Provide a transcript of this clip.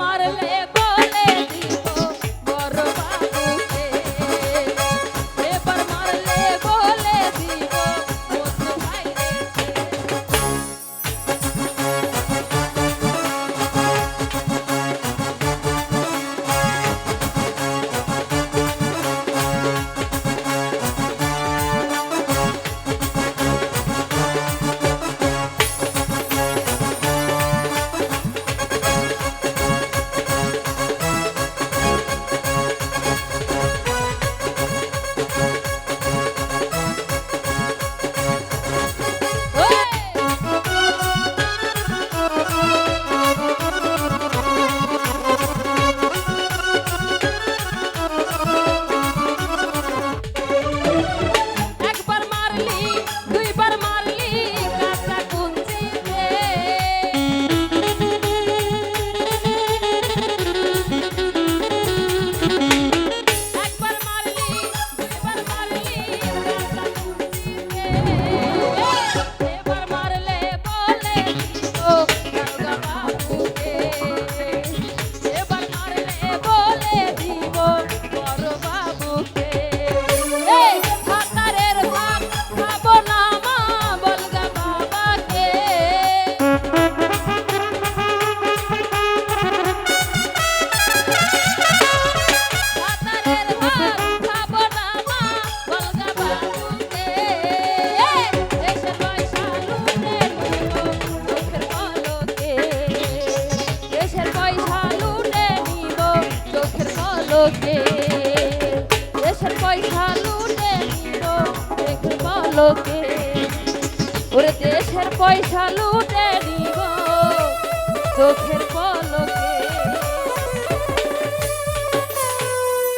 আমার লোকে দেশের পয়সা লুটে নিল দেখব লোকে ওরে দেশের পয়সা লুটে নিব চোখের